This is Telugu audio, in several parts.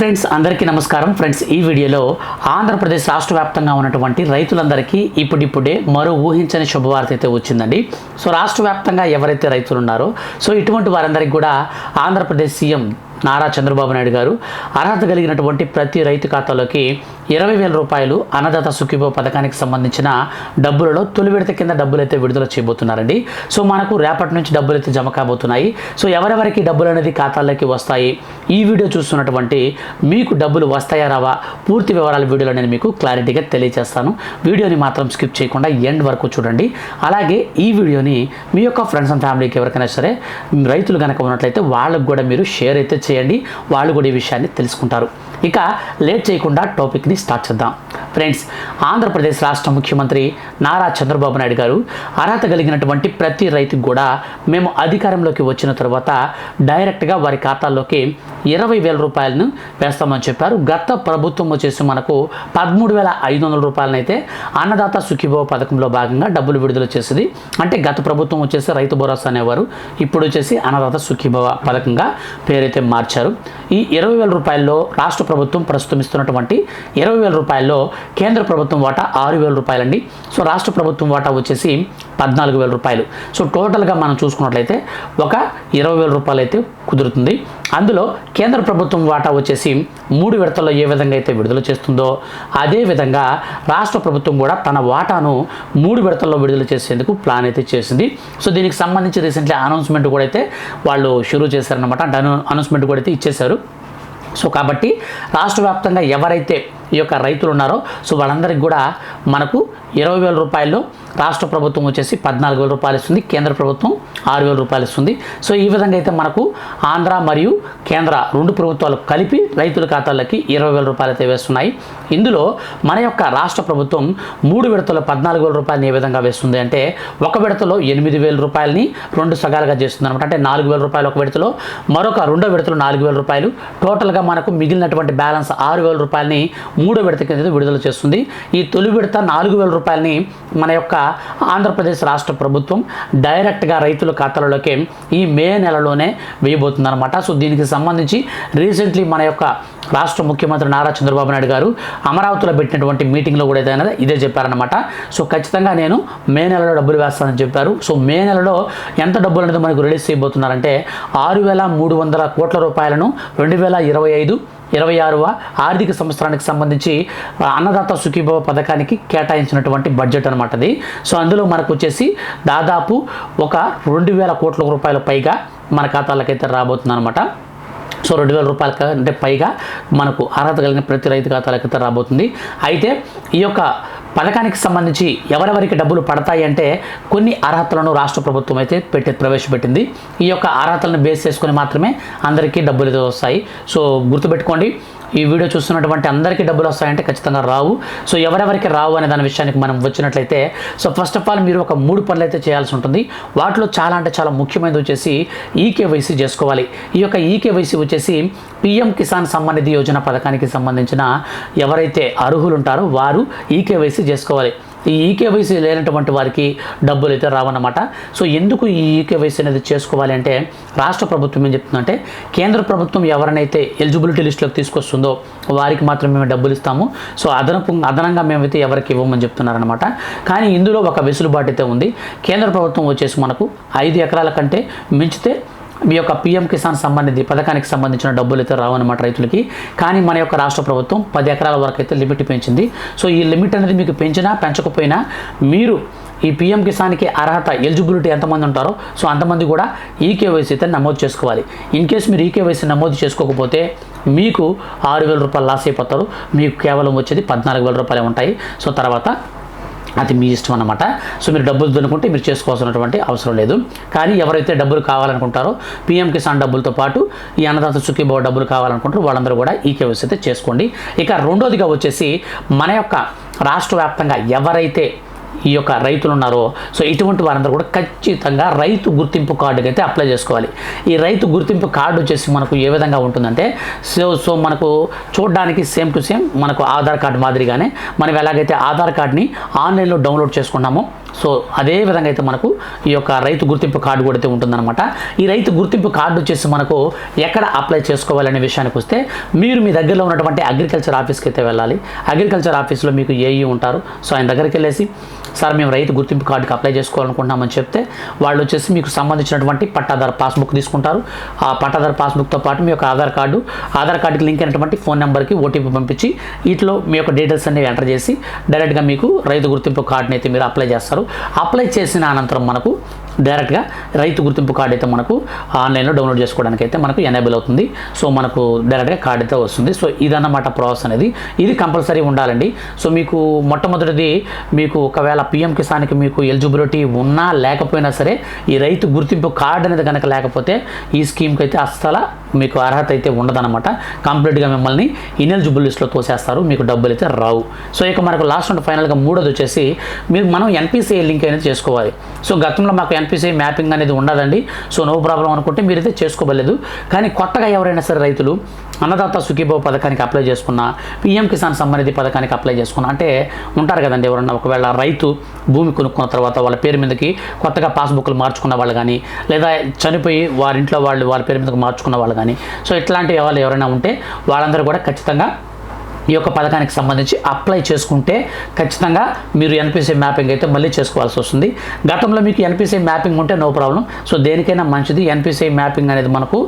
ఫ్రెండ్స్ అందరికీ నమస్కారం. ఫ్రెండ్స్ ఈ వీడియోలో ఆంధ్రప్రదేశ్ రాష్ట్ర వ్యాప్తంగా ఉన్నటువంటి రైతులందరికీ ఇప్పుడిప్పుడే మరో ఊహించని శుభవార్త అయితే వచ్చిందండి. సో రాష్ట్ర వ్యాప్తంగా ఎవరైతే రైతులు ఉన్నారో సో ఇటువంటి వారందరికీ కూడా ఆంధ్రప్రదేశ్ సీఎం నారా చంద్రబాబు నాయుడు గారు అర్హత కలిగినటువంటి ప్రతి రైతు ఖాతాలోకి ఇరవై వేల రూపాయలు అన్నదాత సుఖీభో పథకానికి సంబంధించిన డబ్బులలో తొలి విడత కింద డబ్బులు అయితే విడుదల చేయబోతున్నారండి. సో మనకు రేపటి నుంచి డబ్బులు అయితే జమ కాబోతున్నాయి. సో ఎవరెవరికి డబ్బులు అనేది ఖాతాల్లోకి వస్తాయి? ఈ వీడియో చూస్తున్నటువంటి మీకు డబ్బులు వస్తాయా రావా? పూర్తి వివరాల వీడియోలో నేను మీకు క్లారిటీగా తెలియజేస్తాను. వీడియోని మాత్రం స్కిప్ చేయకుండా ఎండ్ వరకు చూడండి. అలాగే ఈ వీడియోని మీ యొక్క ఫ్రెండ్స్ అండ్ ఫ్యామిలీకి ఎవరికైనా సరే రైతులు కనుక ఉన్నట్లయితే వాళ్ళకు కూడా మీరు షేర్ అయితే చేయండి. వాళ్ళు కూడా ఈ విషయాన్ని తెలుసుకుంటారు. ఇక లేట్ చేయకుండా టాపిక్ அப்படி ஸ்டார்ச்சர் தான். ఫ్రెండ్స్ ఆంధ్రప్రదేశ్ రాష్ట్ర ముఖ్యమంత్రి నారా చంద్రబాబు నాయుడు గారు అర్హత కలిగినటువంటి ప్రతి రైతుకు కూడా మేము అధికారంలోకి వచ్చిన తర్వాత డైరెక్ట్గా వారి ఖాతాల్లోకి ఇరవై వేల రూపాయలను వేస్తామని చెప్పారు. గత ప్రభుత్వం వచ్చేసి మనకు పదమూడు వేల ఐదు వందల రూపాయలనైతే అన్నదాత సుఖీభవ పథకంలో భాగంగా డబ్బులు విడుదల చేసింది. అంటే గత ప్రభుత్వం వచ్చేసి రైతు భరోసా అనేవారు ఇప్పుడు వచ్చేసి అన్నదాత సుఖీభవ పథకంగా పేరైతే మార్చారు. ఈ ఇరవై వేల రూపాయల్లో రాష్ట్ర ప్రభుత్వం ప్రస్తుతం ఇస్తున్నటువంటి ఇరవై వేల రూపాయల్లో కేంద్ర ప్రభుత్వం వాటా ఆరు వేల రూపాయలండి. సో రాష్ట్ర ప్రభుత్వం వాటా వచ్చేసి పద్నాలుగు వేల రూపాయలు. సో టోటల్గా మనం చూసుకున్నట్లయితే ఒక ఇరవై వేల రూపాయలు అయితే కుదురుతుంది. అందులో కేంద్ర ప్రభుత్వం వాటా వచ్చేసి మూడు విడతల్లో ఏ విధంగా అయితే విడుదల చేస్తుందో అదే విధంగా రాష్ట్ర ప్రభుత్వం కూడా తన వాటాను మూడు విడతల్లో విడుదల చేసేందుకు ప్లాన్ అయితే చేసింది. సో దీనికి సంబంధించి రీసెంట్లీ అనౌన్స్మెంట్ కూడా అయితే వాళ్ళు షురూ చేశారనమాట అంటే అనౌన్స్మెంట్ కూడా అయితే ఇచ్చేశారు. సో కాబట్టి రాష్ట్ర వ్యాప్తంగా ఎవరైతే ఈ యొక్క రైతులు ఉన్నారో. సో వాళ్ళందరికీ కూడా మనకు ఇరవై వేల రూపాయల్లో రాష్ట్ర ప్రభుత్వం వచ్చేసి పద్నాలుగు వేల రూపాయలు ఇస్తుంది కేంద్ర ప్రభుత్వం ఆరు వేల రూపాయలు ఇస్తుంది. సో ఈ విధంగా అయితే మనకు ఆంధ్ర మరియు కేంద్ర రెండు ప్రభుత్వాలు కలిపి రైతుల ఖాతాలకి ఇరవై వేల రూపాయలు అయితే వేస్తున్నాయి. ఇందులో మన యొక్క రాష్ట్ర ప్రభుత్వం మూడు విడతలో పద్నాలుగు వేల రూపాయలని ఏ విధంగా వేస్తుంది అంటే ఒక విడతలో ఎనిమిది వేల రూపాయలని రెండు సగాలుగా చేస్తుంది అనమాట అంటే నాలుగు వేల రూపాయలు ఒక విడతలో మరొక రెండో విడతలో నాలుగు వేల రూపాయలు. టోటల్గా మనకు మిగిలినటువంటి బ్యాలెన్స్ ఆరు వేల రూపాయలని మూడో విడత కింద విడుదల చేస్తుంది. ఈ తొలి విడత నాలుగు వేల రూపాయలని మన యొక్క ఆంధ్రప్రదేశ్ రాష్ట్ర ప్రభుత్వం డైరెక్ట్గా రైతుల ఖాతాలలోకి ఈ మే నెలలోనే వేయబోతుందన్నమాట. సో దీనికి సంబంధించి రీసెంట్లీ మన యొక్క రాష్ట్ర ముఖ్యమంత్రి నారా చంద్రబాబు నాయుడు గారు అమరావతిలో పెట్టినటువంటి మీటింగ్లో కూడా ఏదైనా ఇదే చెప్పారనమాట సో ఖచ్చితంగా నేను మే నెలలో డబ్బులు వేస్తానని చెప్పారు. సో మే నెలలో ఎంత డబ్బులు అనేది మనకు రిలీజ్ చేయబోతున్నారంటే ఆరు వేల మూడు వందల కోట్ల రూపాయలను రెండు వేల ఇరవై ఐదు ఇరవై ఆరవ ఆర్థిక సంవత్సరానికి సంబంధించి అన్నదాత సుఖీభవ పథకానికి కేటాయించినటువంటి బడ్జెట్ అనమాట అది. సో అందులో మనకు వచ్చేసి దాదాపు ఒక రెండు వేల కోట్ల రూపాయల పైగా మన ఖాతాలకైతే రాబోతుంది అనమాట సో రెండు వేల రూపాయల కంటే పైగా మనకు అర్హత కలిగిన ప్రతి రైతు ఖాతాలకైతే రాబోతుంది. అయితే ఈ యొక్క పథకానికి సంబంధించి ఎవరెవరికి డబ్బులు పడతాయి అంటే కొన్ని అర్హతలను రాష్ట్ర ప్రభుత్వం అయితే పెట్టి ప్రవేశపెట్టింది. ఈ యొక్క అర్హతలను బేస్ చేసుకుని మాత్రమే అందరికీ డబ్బులు వస్తాయి. సో గుర్తుపెట్టుకోండి ఈ వీడియో చూస్తున్నటువంటి అందరికీ డబ్బులు వస్తాయంటే ఖచ్చితంగా రావు. సో ఎవరెవరికి రావు అనే దాని విషయానికి మనం వచ్చినట్లయితే సో ఫస్ట్ ఆఫ్ ఆల్ మీరు ఒక మూడు పనులు అయితే చేయాల్సి ఉంటుంది. వాటిలో చాలా అంటే చాలా ముఖ్యమైనది వచ్చేసి ఈకేవైసీ చేసుకోవాలి. ఈ యొక్క ఈకేవైసీ వచ్చేసి పిఎం కిసాన్ సమ్మాన్ నిధి యోజన పథకానికి సంబంధించిన ఎవరైతే అర్హులు ఉంటారో వారు ఈకేవైసీ చేసుకోవాలి. ఈ ఈకేవైసీ లేనటువంటి వారికి డబ్బులు అయితే రావన్నమాట. సో ఎందుకు ఈ ఈకేవైసీ అనేది చేసుకోవాలి అంటే రాష్ట్ర ప్రభుత్వం ఏం చెప్తుందంటే కేంద్ర ప్రభుత్వం ఎవరినైతే ఎలిజిబిలిటీ లిస్టులోకి తీసుకొస్తుందో వారికి మాత్రం మేము డబ్బులు ఇస్తాము. సో అదనపు అదనంగా మేమైతే ఎవరికి ఇవ్వమని చెప్తున్నారనమాట కానీ ఇందులో ఒక వెసులుబాటు అయితే ఉంది. కేంద్ర ప్రభుత్వం వచ్చేసి మనకు ఐదు ఎకరాల కంటే మించితే మీ యొక్క పిఎం కిసాన్ సంబంధించి పథకానికి సంబంధించిన డబ్బులు అయితే రావన్నమాట రైతులకి. కానీ మన యొక్క రాష్ట్ర ప్రభుత్వం పది ఎకరాల వరకు అయితే లిమిట్ పెంచింది. సో ఈ లిమిట్ అనేది మీకు పెంచినా పెంచకపోయినా మీరు ఈ పిఎం కిసాన్కి అర్హత ఎలిజిబిలిటీ ఎంతమంది ఉంటారో సో అంతమంది కూడా ఈకేవైసీ అయితే నమోదు చేసుకోవాలి. ఇన్ కేస్ మీరు ఈకేవైసీ నమోదు చేసుకోకపోతే మీకు ఆరు వేల రూపాయలు లాస్ అయిపోతారు. మీకు కేవలం వచ్చేది పద్నాలుగు వేల రూపాయలు ఉంటాయి. సో తర్వాత అది మీ ఇష్టం అనమాట సో మీరు డబ్బులు దొనుకుంటే మీరు చేసుకోవాల్సినటువంటి అవసరం లేదు. కానీ ఎవరైతే డబ్బులు కావాలనుకుంటారో పిఎం కిసాన్ డబ్బులతో పాటు ఈ అన్నదాత సుఖీభావ డబ్బులు కావాలనుకుంటారో వాళ్ళందరూ కూడా ఈ కేవైసీ అయితే చేసుకోండి. ఇక రెండోదిగా వచ్చేసి మన యొక్క రాష్ట్ర వ్యాప్తంగా ఎవరైతే ఈ యొక్క రైతులు ఉన్నారో సో ఇటువంటి వారందరూ కూడా ఖచ్చితంగా రైతు గుర్తింపు కార్డుకి అయితే అప్లై చేసుకోవాలి. ఈ రైతు గుర్తింపు కార్డు వచ్చేసి మనకు ఏ విధంగా ఉంటుందంటే సో సో మనకు చూడడానికి సేమ్ టు సేమ్ మనకు ఆధార్ కార్డు మాదిరిగానే మనం ఎలాగైతే ఆధార్ కార్డ్ని ఆన్లైన్లో డౌన్లోడ్ చేసుకున్నామో సో అదే విధంగా అయితే మనకు ఈ యొక్క రైతు గుర్తింపు కార్డు కూడా అయితే ఉంటుందన్నమాట. ఈ రైతు గుర్తింపు కార్డు వచ్చేసి మనకు ఎక్కడ అప్లై చేసుకోవాలనే విషయానికి వస్తే మీరు మీ దగ్గరలో ఉన్నటువంటి అగ్రికల్చర్ ఆఫీస్కి అయితే వెళ్ళాలి. అగ్రికల్చర్ ఆఫీస్లో మీకు ఏఈ ఉంటారు. సో ఆయన దగ్గరికి వెళ్ళేసి సార్ మేము రైతు గుర్తింపు కార్డుకి అప్లై చేసుకోవాలనుకుంటున్నామని చెప్తే వాళ్ళు వచ్చేసి మీకు సంబంధించినటువంటి పట్టాదారు పాస్బుక్ తీసుకుంటారు. ఆ పట్టాదారు పాస్బుక్తో పాటు మీ యొక్క ఆధార్ కార్డు ఆధార్ కార్డుకి లింక్ అయినటువంటి ఫోన్ నెంబర్కి ఓటీపీ పంపించి వీటిలో మీ యొక్క డీటెయిల్స్ అనేవి ఎంటర్ చేసి డైరెక్ట్గా మీకు రైతు గుర్తింపు కార్డుని అయితే మీరు అప్లై చేస్తారు. అప్లై చేసిన అనంతరం మనకు డైరెక్ట్గా రైతు గుర్తింపు కార్డు అయితే మనకు ఆన్లైన్లో డౌన్లోడ్ చేసుకోవడానికి అయితే మనకు ఎనేబుల్ అవుతుంది. సో మనకు డైరెక్ట్గా కార్డు అయితే వస్తుంది. సో ఇదన్నమాట ప్రాసెస్ అనేది. ఇది కంపల్సరీ ఉండాలండి. సో మీకు మొట్టమొదటిది మీకు ఒకవేళ పిఎం కిసాన్కి మీకు ఎలిజిబిలిటీ ఉన్నా లేకపోయినా సరే ఈ రైతు గుర్తింపు కార్డు అనేది కనుక లేకపోతే ఈ స్కీమ్కి అయితే అస్సలు మీకు అర్హత అయితే ఉండదన్నమాట. కంప్లీట్గా మిమ్మల్ని ఇనెలిజిబుల్ లిస్ట్లో తోసేస్తారు. మీకు డబ్బులు అయితే రావు. సో ఇక మనకు లాస్ట్ అండ్ ఫైనల్గా మూడోది వచ్చేసి మీరు మనం ఎన్పిసిఐ లింక్ అనేది చేసుకోవాలి. సో గతంలో మాకు ఎన్ ఎన్పిసిఐ మ్యాపింగ్ అనేది ఉండదండి. సో నో ప్రాబ్లం అనుకుంటే మీరైతే చేసుకోవలేదు కానీ కొత్తగా ఎవరైనా సరే రైతులు అన్నదాత సుఖీభావ పథకానికి అప్లై చేసుకున్నా పిఎం కిసాన్ సమ్మానిధి పథకానికి అప్లై చేసుకున్నా అంటే ఉంటారు కదండి ఎవరన్నా ఒకవేళ రైతు భూమి కొనుక్కున్న తర్వాత వాళ్ళ పేరు మీదకి కొత్తగా పాస్బుక్లు మార్చుకున్న వాళ్ళు కానీ లేదా చనిపోయి వారింట్లో వాళ్ళు వాళ్ళ పేరు మీదకి మార్చుకున్న వాళ్ళు కానీ సో ఇట్లాంటి వాళ్ళు ఎవరైనా ఉంటే వాళ్ళందరూ కూడా ఖచ్చితంగా ఈ యొక్క పథకానికి సంబంధించి అప్లై చేసుకుంటే ఖచ్చితంగా మీరు ఎన్పిసి మ్యాపింగ్ అయితే మళ్ళీ చేసుకోవాల్సి వస్తుంది. గతంలో మీకు ఎన్పిసి మ్యాపింగ్ ఉంటే నో ప్రాబ్లం సో దేనికైనా మంచిది. ఎన్పిసి మ్యాపింగ్ అనేది మనకు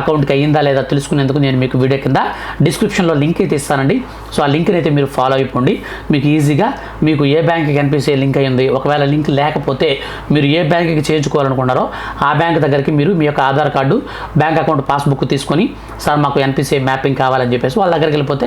అకౌంట్కి అయ్యిందా లేదా తెలుసుకునేందుకు నేను మీకు వీడియో కింద డిస్క్రిప్షన్లో లింక్ అయితే ఇస్తానండి. సో ఆ లింక్ని అయితే మీరు ఫాలో అయిపోండి. మీకు ఈజీగా మీకు ఏ బ్యాంక్కి ఎన్పిసిఐ లింక్ అయ్యింది ఒకవేళ లింక్ లేకపోతే మీరు ఏ బ్యాంక్కి చేయించుకోవాలనుకున్నారో ఆ బ్యాంక్ దగ్గరికి మీరు మీ యొక్క Aadhaar card bank account passbook తీసుకొని సార్ మాకు ఎన్పిసిఐ మ్యాపింగ్ కావాలని చెప్పేసి వాళ్ళ దగ్గరికి వెళ్ళిపోతే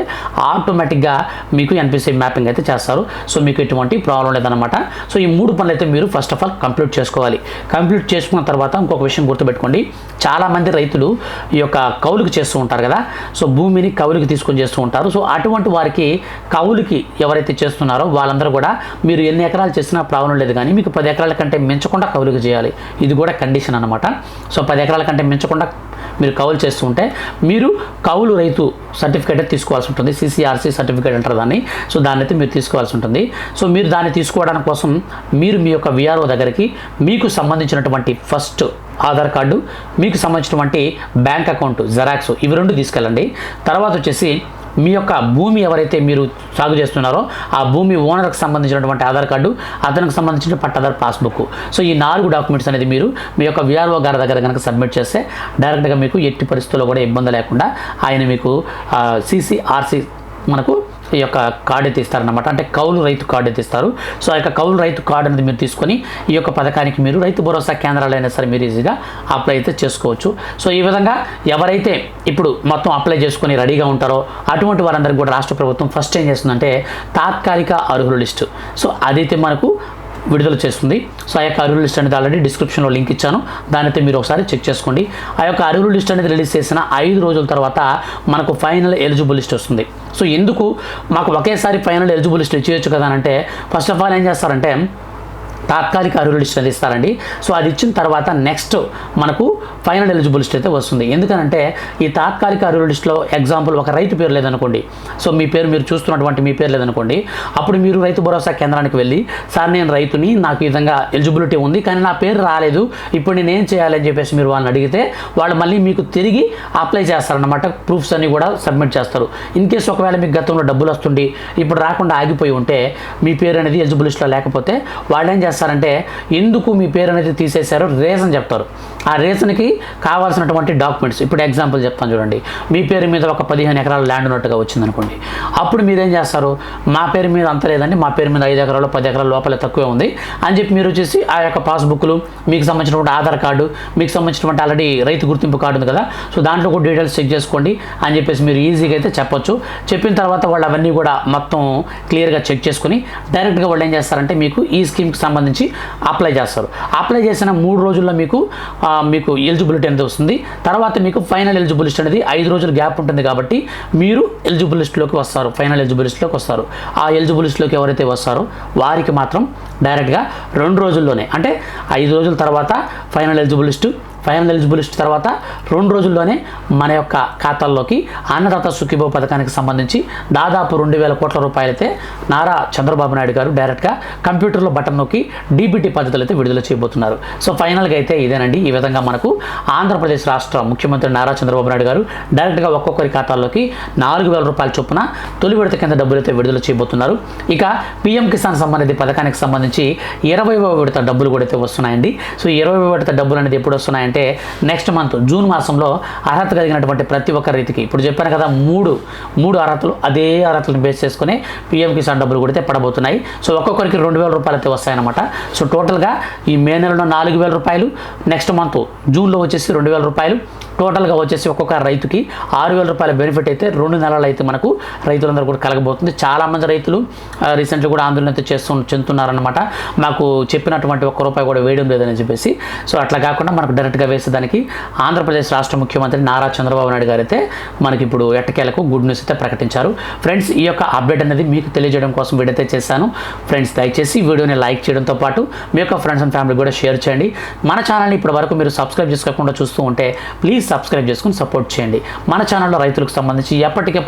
ఆ ఆటోమేటిక్గా మీకు ఎన్పిసి మ్యాపింగ్ అయితే చేస్తారు. సో మీకు ఎటువంటి ప్రాబ్లం లేదనమాట సో ఈ మూడు పనులు అయితే మీరు ఫస్ట్ ఆఫ్ ఆల్ కంప్లీట్ చేసుకోవాలి. కంప్లీట్ చేసుకున్న తర్వాత ఇంకొక విషయం గుర్తుపెట్టుకోండి. చాలామంది రైతులు ఈ యొక్క కౌలుకి చేస్తూ ఉంటారు కదా. సో భూమిని కౌలుకి తీసుకొని చేస్తూ ఉంటారు. సో అటువంటి వారికి కౌలుకి ఎవరైతే చేస్తున్నారో వాళ్ళందరూ కూడా మీరు ఎన్ని ఎకరాలు చేసినా ప్రాబ్లం లేదు కానీ మీకు పది ఎకరాల కంటే మించకుండా కౌలుకి చేయాలి. ఇది కూడా కండిషన్ అనమాట సో పది ఎకరాల కంటే మించకుండా మీరు కౌలు చేస్తుంటే మీరు కౌలు రైతు సర్టిఫికేట్ తీసుకోవాల్సి ఉంటుంది. సిసిఆర్సీ సర్టిఫికేట్ అంటారు దాన్ని. సో దాన్ని అయితే మీరు తీసుకోవాల్సి ఉంటుంది. సో మీరు దాన్ని తీసుకోవడానికి కోసం మీరు మీ యొక్క విఆర్ఓ దగ్గరికి మీకు సంబంధించినటువంటి ఫస్ట్ ఆధార్ కార్డు మీకు సంబంధించినటువంటి బ్యాంక్ అకౌంట్ జెరాక్స్ ఇవి రెండు తీసుకెళ్ళండి. తర్వాత వచ్చేసి మీ యొక్క భూమి ఎవరైతే మీరు సాగు చేస్తున్నారో ఆ భూమి ఓనర్కి సంబంధించినటువంటి ఆధార్ కార్డు అతనికి సంబంధించిన పట్టాదారు పాస్బుక్ సో ఈ నాలుగు డాక్యుమెంట్స్ అనేది మీరు మీ యొక్క విఆర్ఓ గారి దగ్గర కనుక సబ్మిట్ చేస్తే డైరెక్ట్గా మీకు ఎట్టి పరిస్థితుల్లో కూడా ఇబ్బంది లేకుండా ఆయన మీకు సిసిఆర్సి మనకు ఈ యొక్క కార్డు అయితే అంటే కౌలు రైతు కార్డు తీస్తారు. సో ఆ యొక్క కౌలు రైతు కార్డు అనేది మీరు తీసుకొని ఈ యొక్క పథకానికి మీరు రైతు భరోసా కేంద్రాలైనా సరే మీరు ఈజీగా అప్లై అయితే చేసుకోవచ్చు. సో ఈ విధంగా ఎవరైతే ఇప్పుడు మొత్తం అప్లై చేసుకొని రెడీగా ఉంటారో అటువంటి వారందరికీ కూడా రాష్ట్ర ప్రభుత్వం ఫస్ట్ ఏం చేస్తుందంటే తాత్కాలిక అర్హుల లిస్టు. సో అదైతే మనకు విడుదల చేస్తుంది. సో ఆ యొక్క అరువుల లిస్ట్ అనేది ఆల్రెడీ డిస్క్రిప్షన్లో లింక్ ఇచ్చాను. దానితో మీరు ఒకసారి చెక్ చేసుకోండి. ఆ యొక్క అరువుల లిస్ట్ అనేది రిలీజ్ చేసిన ఐదు రోజుల తర్వాత మనకు ఫైనల్ ఎలిజిబుల్ లిస్ట్ వస్తుంది. సో ఎందుకు మాకు ఒకేసారి ఫైనల్ ఎలిజిబుల్ లిస్ట్ ఇచ్చేయచ్చు కదా అని అంటే ఫస్ట్ ఆఫ్ ఆల్ ఏం చేస్తారంటే తాత్కాలిక అర్హుల లిస్ట్ అనేది ఇస్తారండి సో అది ఇచ్చిన తర్వాత నెక్స్ట్ మనకు ఫైనల్ ఎలిజిబుల్ లిస్ట్ అయితే వస్తుంది. ఎందుకనంటే ఈ తాత్కాలిక అర్హుల లిస్ట్లో ఎగ్జాంపుల్ ఒక రైతు పేరు లేదనుకోండి. సో మీ పేరు మీరు చూస్తున్నటువంటి మీ పేరు లేదనుకోండి. అప్పుడు మీరు రైతు భరోసా కేంద్రానికి వెళ్ళి సార్ నేను రైతుని నాకు ఈ విధంగా ఎలిజిబిలిటీ ఉంది కానీ నా పేరు రాలేదు. ఇప్పుడు నేను ఏం చేయాలని చెప్పేసి మీరు వాళ్ళని అడిగితే వాళ్ళు మళ్ళీ మీకు తిరిగి అప్లై చేస్తారనమాట ప్రూఫ్స్ అన్నీ కూడా సబ్మిట్ చేస్తారు. ఇన్ కేసు ఒకవేళ మీకు గతంలో డబ్బులు వస్తుండి ఇప్పుడు రాకుండా ఆగిపోయి ఉంటే మీ పేరు అనేది ఎలిజిబిలిస్ట్లో లేకపోతే వాళ్ళు ఏం చేస్తారు? చేస్తారంటే ఎందుకు మీ పేరు అనేది తీసేశారో? రీజన్ చెప్తారు. ఆ రీజన్కి కావాల్సినటువంటి డాక్యుమెంట్స్. ఇప్పుడు ఎగ్జాంపుల్ చెప్తాను చూడండి. మీ పేరు మీద ఒక పదిహేను ఎకరాల ల్యాండ్ ఉన్నట్టుగా వచ్చిందనుకోండి. అప్పుడు మీరేం చేస్తారు? మా పేరు మీద అంత లేదండి. మా పేరు మీద ఐదు ఎకరాలు పది ఎకరాల లోపలే తక్కువే ఉంది. అని చెప్పి మీరు వచ్చేసి ఆ యొక్క పాస్బుక్లు మీకు సంబంధించినటువంటి ఆధార్ కార్డు మీకు సంబంధించినటువంటి ఆల్రెడీ రైతు గుర్తింపు కార్డు ఉంది కదా. సో దాంట్లో కూడా డీటెయిల్స్ చెక్ చేసుకోండి అని చెప్పేసి మీరు ఈజీగా అయితే చెప్పొచ్చు. చెప్పిన తర్వాత వాళ్ళు అవన్నీ కూడా మొత్తం క్లియర్గా చెక్ చేసుకుని డైరెక్ట్గా వాళ్ళు ఏం చేస్తారంటే మీకు ఈ స్కీమ్కి సంబంధించి సంబంధించి అప్లై చేస్తారు. అప్లై చేసిన మూడు రోజుల్లో మీకు మీకు ఎలిజిబిలిటీ అనేది వస్తుంది. తర్వాత మీకు ఫైనల్ ఎలిజిబులిస్ట్ అనేది ఐదు రోజుల గ్యాప్ ఉంటుంది కాబట్టి మీరు ఎలిజిబుల్ లిస్ట్లోకి వస్తారు. ఫైనల్ ఎలిజిబుల్ లిస్ట్లోకి వస్తారు. ఆ ఎలిజిబుల్ లిస్ట్లోకి ఎవరైతే వస్తారో వారికి మాత్రం డైరెక్ట్గా రెండు రోజుల్లోనే అంటే ఐదు రోజుల తర్వాత final eligible list final eligible list తర్వాత రెండు రోజుల్లోనే మన యొక్క ఖాతాల్లోకి అన్నదాత సుఖీభో పథకానికి సంబంధించి దాదాపు రెండు వేల కోట్ల రూపాయలైతే నారా చంద్రబాబు నాయుడు గారు డైరెక్ట్గా కంప్యూటర్లో బటన్ నొక్కి డీబీటీ పద్ధతులు అయితే విడుదల చేయబోతున్నారు. సో ఫైనల్గా అయితే ఇదేనండి. ఈ విధంగా మనకు ఆంధ్రప్రదేశ్ రాష్ట్ర ముఖ్యమంత్రి నారా చంద్రబాబు నాయుడు గారు డైరెక్ట్గా ఒక్కొక్కరి ఖాతాల్లోకి నాలుగు వేల రూపాయల చొప్పున తొలి విడత కింద డబ్బులు అయితే విడుదల చేయబోతున్నారు. ఇక పీఎం కిసాన్ సంబంధిత పథకానికి సంబంధించి ఇరవైవ విడత డబ్బులు కూడా అయితే వస్తున్నాయండి. సో ఇరవై విడత డబ్బులు అనేది ఎప్పుడు వస్తున్నాయంటే నెక్స్ట్ మంత్ జూన్ మాసంలో అర్హత కలిగినటువంటి ప్రతి ఒక్క రైతుకి ఇప్పుడు చెప్పాను కదా మూడు మూడు అర్హతలు అదే అర్హతలను బేస్ చేసుకుని పీఎం కిసాన్ డబ్బులు కూడా పడబోతున్నాయి. సో ఒక్కొక్కరికి రెండు వేల రూపాయలు అయితే వస్తాయన్నమాట. సో టోటల్గా ఈ మే నెలలో నాలుగు వేల రూపాయలు నెక్స్ట్ మంత్ జూన్లో వచ్చేసి రెండు వేల రూపాయలు. టోటల్గా వచ్చేసి ఒక్కొక్క రైతుకి ఆరు వేల రూపాయల బెనిఫిట్ అయితే రెండు నెలలు అయితే మనకు రైతులందరూ కూడా కలగబోతుంది. చాలామంది రైతులు రీసెంట్గా కూడా ఆందోళన అయితే చేస్తూ చెందుతున్నారనమాట మాకు చెప్పినటువంటి ఒక్క రూపాయి కూడా వేయడం లేదని చెప్పేసి. సో అట్లా కాకుండా మనకు డైరెక్ట్గా వేసేదానికి ఆంధ్రప్రదేశ్ రాష్ట్ర ముఖ్యమంత్రి నారా చంద్రబాబు నాయుడు గారు అయితే మనకి ఇప్పుడు ఎట్టకేలకు గుడ్ న్యూస్ అయితే ప్రకటించారు. ఫ్రెండ్స్ ఈ యొక్క అప్డేట్ అనేది మీకు తెలియజేయడం కోసం వీడియో చేశాను. ఫ్రెండ్స్ దయచేసి వీడియోని లైక్ చేయడంతో పాటు మీ యొక్క ఫ్రెండ్స్ అండ్ ఫ్యామిలీ కూడా షేర్ చేయండి. మన ఛానల్ని ఇప్పటి వరకు మీరు సబ్స్క్రైబ్ చేసుకోకుండా చూస్తూ ఉంటే ప్లీజ్ సబ్స్క్రైబ్ చేసుకుని సపోర్ట్ చేయండి. మన ఛానల్లో రైతులకు సంబంధించి ఎప్పటికప్పుడు